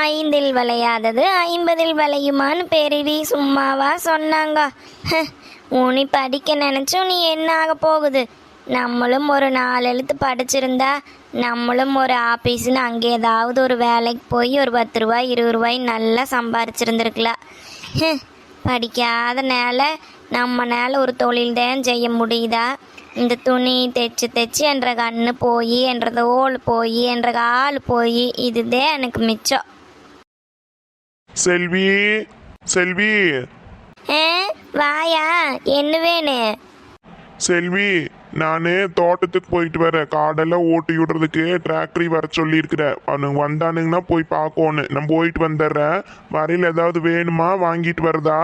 ஐந்தில் விளையாதது ஐம்பதில் விளையுமான்னு பெருவி சும்மாவா சொன்னாங்க. உனி படிக்க நினைச்சும் நீ என்ன ஆக போகுது? நம்மளும் ஒரு நாலு எழுத்து படிச்சிருந்தா நம்மளும் ஒரு ஆஃபீஸ்னு அங்கே ஏதாவது ஒரு வேலைக்கு போய் ஒரு பத்து ரூபாய் இருபது ரூபாய் நல்லா சம்பாரிச்சிருந்துருக்கலாம் படிக்காத நேல நம்ம நேல ஒரு தொழில் தான் செய்ய முடியுதா? இந்த துணி தைச்சு தைச்சு என்ற கண்ணு போய் என்ற தோல் போய் என்ற கால் போய் இதுதான் எனக்கு மிச்சம். செல்வி செல்வி. வாயா என்ன வேணும் செல்வி நான் தோட்டத்துக்கு போயிட்டு வரேன். காடெல்லாம் ஓட்டி விடுறதுக்கு டிராக்டரி வர சொல்லியிருக்கிறேன் அவனுங்க வந்தானுங்கன்னா போய் பார்க்கணும் நான் போயிட்டு வந்துடுறேன். வரையில் ஏதாவது வேணுமா? வாங்கிட்டு வரதா?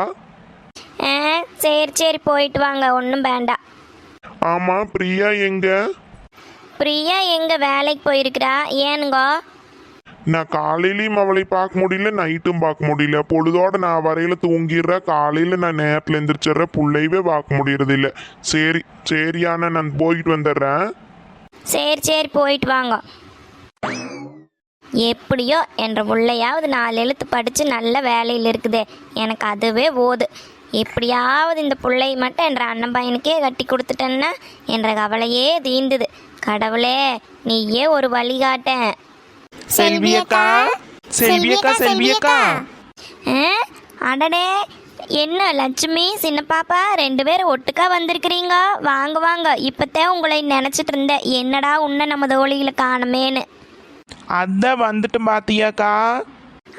சரி சரி போயிட்டு வாங்க. ஒன்றும் வேண்டாம் ஆமாம் பிரியா எங்க? பிரியா எங்க வேலைக்கு போயிருக்கிறா? ஏனுங்க? நான் காலையிலயும் அவளை பார்க்க முடியல நைட்டும் பார்க்க முடியல. பொழுதோட நான் வரையில தூங்கிடுறேன். காலையில நான் நேரத்தில் எந்திரிச்சிடுறேன். புள்ளையவே பார்க்க முடியறது இல்ல சரி சரியான நான் போயிட்டு வந்துடுறேன். சரி சரி போயிட்டு வாங்க. எப்படியோ என்ற பிள்ளையாவது நாலு எழுத்து படித்து நல்ல வேலையில் இருக்குதே. எனக்கு அதுவே போது எப்படியாவது இந்த பிள்ளை மட்டும் என்ற அண்ணன் பையனுக்கே கட்டி கொடுத்துட்டேன்னா என்ற கவலையே தீந்துது. கடவுளே நீயே ஒரு வழிகாட்டேன் செல்வி அக்கா செல்வி அக்கா செல்வி அக்கா ஆ? அடடே என்ன லட்சுமி சின்ன பாப்பா ரெண்டு பேரும் ஒட்டுக்கா வந்திருக்கிறீங்க? வாங்க வாங்க. இப்போத்தான் உங்களை நினச்சிட்டு இருந்தேன். என்னடா உன்னை நம்ம தோழிகளை காணுமேன்னு. அதான் வந்துட்டு பாத்தியாக்கா.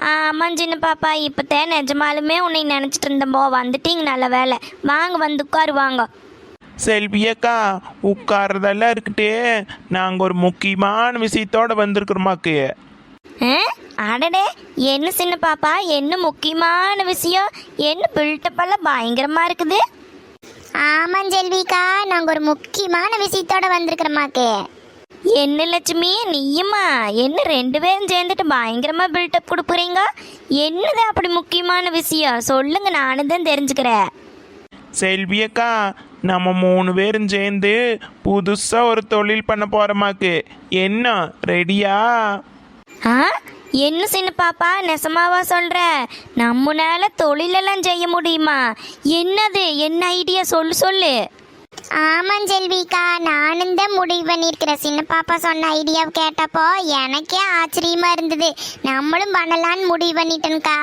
ஆமாம் சின்ன பாப்பா. இப்போத்தான் நிஜமாலுமே உன்னை நினச்சிட்டு இருந்தேன்போ வந்துட்டீங்க நல்ல வேலை வாங்க வந்து உட்காரு வாங்க செல்வி அக்கா உட்கார்றதெல்லாம் இருக்கட்டே. நாங்கள் ஒரு முக்கியமான விஷயத்தோட வந்திருக்கிறோமாக்கு? அடடே என்ன சின்ன பாப்பா? என்ன முக்கியமான விஷயம்? என்ன பில்டப்பெல்லாம் பயங்கரமாக இருக்குது? ஆமாம் செல்விக்கா நாங்கள் ஒரு முக்கியமான விஷயத்தோட வந்திருக்கிறோமாக்கு. என்ன லட்சுமி நீயுமா? என்ன ரெண்டு பேரும் சேர்ந்துட்டு பயங்கரமா பில்டப் கொடுக்குறீங்க என்னது அப்படி முக்கியமான விஷயம்? சொல்லுங்க நானும் தான் தெரிஞ்சுக்கிறேன். செல்வி அக்கா நம்ம மூணு பேரும் சேர்ந்து புதுசாக ஒரு தொழில் பண்ண போகிறோமாக்கு என்ன ரெடியா ஆ? என்ன சின்ன பாப்பா நெசமாவா சொல்ற? நம்மனால தொழிலெல்லாம் செய்ய முடியுமா? என்னது? என்ன ஐடியா சொல்லு சொல்லு. ஆமாம் செல்விக்கா நானும் தான் முடிவு பண்ணியிருக்கிறேன் சின்ன பாப்பா சொன்ன ஐடியாவை கேட்டப்போ எனக்கே ஆச்சரியமா இருந்தது. நம்மளும் பண்ணலான்னு முடிவு பண்ணிட்டேன்க்கா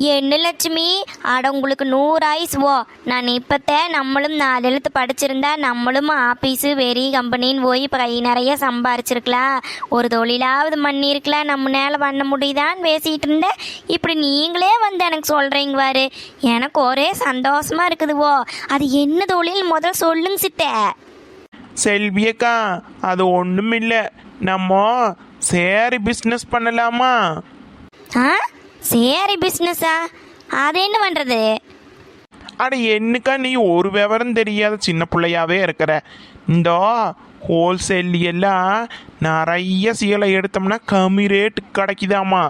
என்ன லட்சுமி? அட உங்களுக்கு நூறு ஆயுசுவோ நான் இப்போத்தே நம்மளும் நாலு எழுத்து படிச்சிருந்தா நம்மளும் ஆஃபீஸு வெறி கம்பெனின்னு போய் இப்போ கை நிறைய சம்பாரிச்சிருக்கலாம். ஒரு தொழிலாவது பண்ணியிருக்கலாம் நம்ம நேர பண்ண முடியுதான்னு பேசிகிட்டு இருந்தேன். இப்படி நீங்களே வந்து எனக்கு சொல்கிறீங்க பாரு. எனக்கு ஒரே சந்தோஷமா இருக்குதுவோ அது என்ன தொழில்? முதல் சொல்லுங்க சித்தே. செல்வி அக்கா அது ஒன்றும் இல்லை நம்ம சேரி பிஸ்னஸ் பண்ணலாமா? ஆ? சரி பிஸ்னஸா அது என்ன பண்ணுறது அட என்னக்கா நீ ஒரு விவரம் தெரியாத சின்ன பிள்ளையாவே இருக்கிற. இந்த ஹோல்சேல் எல்லாம் நிறைய சீலை எடுத்தோம்னா கம்மி ரேட்டு கிடைக்குதாமா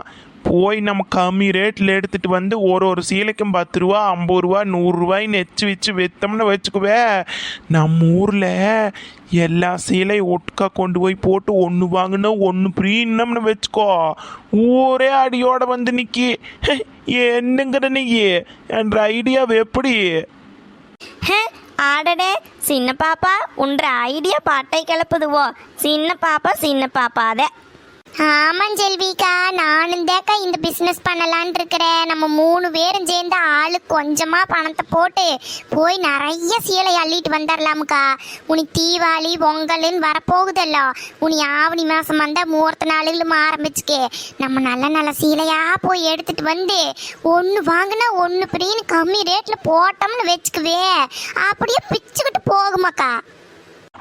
போய் நம்ம கம்மி ரேட்டில் எடுத்துகிட்டு வந்து ஒரு ஒரு சீலைக்கும் பத்து ரூபா ஐம்பது ரூபா நூறுரூவாயின்னு வச்சு வச்சு விற்றோம்னு வச்சுக்குவே. நம்ம ஊரில் எல்லா சீலையும் ஒட்டுக்கா கொண்டு போய் போட்டு ஒன்று வாங்கினா ஒன்று ப்ரீன்னம்னு வச்சுக்கோ. ஊரே அடியோட வந்து நிக்கி. என்னங்கிற நீ? என்ற ஐடியாவை எப்படி? ஹே, ஆடடே சின்ன பாப்பா உன்ற ஐடியா பாட்டை கிளப்புதுவோ. சின்ன பாப்பா சின்ன பாப்பாதே ஆமாம் செல்விக்கா நானும் தேக்கா இந்த பிஸ்னஸ் பண்ணலான் இருக்கிறேன். நம்ம மூணு பேரும் சேர்ந்து ஆளுக்கு கொஞ்சமாக பணத்தை போட்டு போய் நிறைய சீலை அள்ளிட்டு வந்துடலாமுக்கா உனக்கு தீபாவளி பொங்கல்னு வரப்போகுதல்லோ. உனி ஆவணி மாதம் வந்தால் முகூர்த்த நாளுகளும் ஆரம்பிச்சுக்கே. நம்ம நல்ல நல்ல சீலையாக போய் எடுத்துட்டு வந்து ஒன்று வாங்கினா ஒன்று பிரின்னு கம்மி ரேட்டில் போட்டோம்னு வச்சுக்குவே. அப்படியே பிச்சுக்கிட்டு போகுமாக்கா.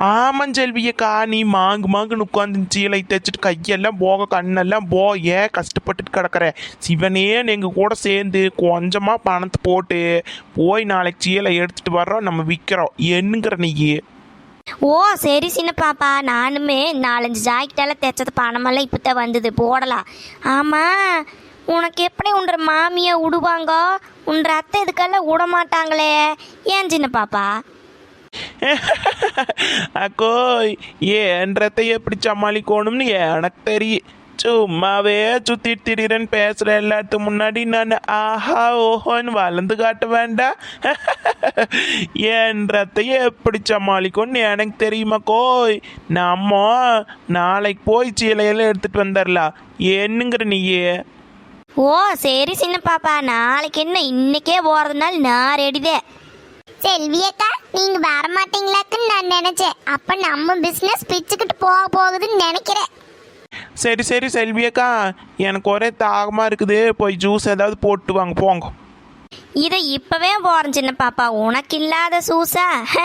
ஆமாம் செல்வியக்கா நீ மாங்கு மாங்குன்னு உட்காந்து சீலை தைச்சிட்டு கையெல்லாம் போக கண்ணெல்லாம் போ ஏன் கஷ்டப்பட்டுட்டு கிடக்குற? சிவனே எங்கள் கூட சேர்ந்து கொஞ்சமாக பணத்தை போட்டு போய் நாளைக்கு சீலை எடுத்துட்டு வர்றோம் நம்ம விற்கிறோம் என்னங்கிற நீ ஓ சரி சின்ன பாப்பா நானுமே நாலஞ்சு ஜாக்கெட்டெல்லாம் தைச்சது பணமெல்லாம் இப்போ தான் வந்தது போடலாம். ஆமாம் உனக்கு எப்படி உன்ற மாமியை விடுவாங்கோ உன்ற அத்தை இதுக்கெல்லாம் விட மாட்டாங்களே ஏன் சின்ன பாப்பா? அக்கோய் ஏன்றதை எப்படி சமாளிக்கணும்னு எனக்கு தெரியும் சும்மாவே சுத்திட்டு திடீரன் பேசுற எல்லாத்துக்கு முன்னாடி நான் ஆஹா ஓஹோன்னு வளர்ந்து காட்ட வேண்டாம் என் ரத்தையை எப்படி சமாளிக்கும்னு எனக்கு தெரியுமா கோய் நம்ம நாளைக்கு போய் சீலையெல்லாம் எடுத்துட்டு வந்துடலாம் என்னங்கிற நீயே? ஓ சரி சின்ன பாப்பா நாளைக்கு என்ன இன்னைக்கே போகிறதுனால நான் ரெடிதே செல்வி அக்கா நீங்க வர மாட்டீங்களாக்குன்னு நான் நினைச்சேன். அப்ப நம்ம பிசினஸ் பிச்சுக்கிட்டு போக போகுதுன்னு நினைக்கிறேன். சரி சரி செல்வியக்கா எனக்கு ஒரே தாகமாக இருக்குது. போய் ஜூஸ் ஏதாவது போட்டு வாங்க போங்க. இதை இப்பவே போகிறேன் சின்ன பாப்பா. உனக்கு இல்லாத சூஸா ஹ,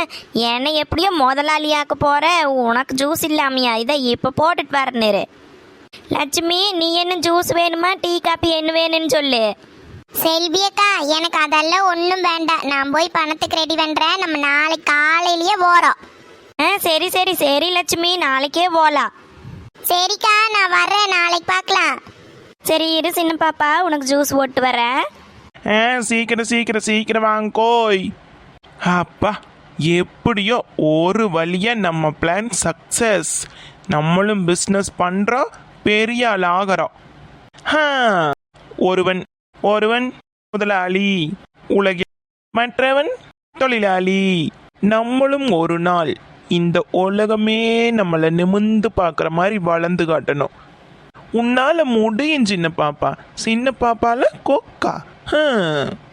என்னை எப்படியோ முதலாளியாக்க போற. உனக்கு ஜூஸ் இல்லாமையா? இதை இப்போ போட்டுட்டு வரணுரு லட்சுமி நீ என்ன ஜூஸ் வேணுமா? டீ காப்பி என்ன வேணும்னு சொல்லு. செல்வி அக்கா எனக்கு அதெல்லாம் ஒன்றும் வேண்டாம். நான் போய் பணத்துக்கு ரெடி பண்றேன். நம்ம நாளைக்கு காலையிலேயே போறோம். ஆ சரி சரி. சரி லட்சுமி. நாளைக்கே போகலாம் சரிக்கா நான் வர்றேன். நாளைக்கு பார்க்கலாம். சரி இரு சின்ன பாப்பா. உனக்கு ஜூஸ் போட்டு வரேன். ஆ சீக்கிரம் சீக்கிரம் சீக்கிரம் வாங்கோய் அப்பா எப்படியோ ஒரு வழியாக நம்ம பிளான் சக்ஸஸ் நம்மளும் பிஸ்னஸ் பண்ணுறோம் பெரிய ஆள் ஆகிறோம். ஹா, ஒருவன் ஒருவன் முதலாளி உலகில் மற்றவன் தொழிலாளி. நம்மளும் ஒரு நாள் இந்த உலகமே நம்மளை நிமிந்து பார்க்குற மாதிரி வளர்ந்து காட்டணும். உன்னால முடியும் சின்ன பாப்பா. சின்ன பாப்பால கொக்கா. ஹம்.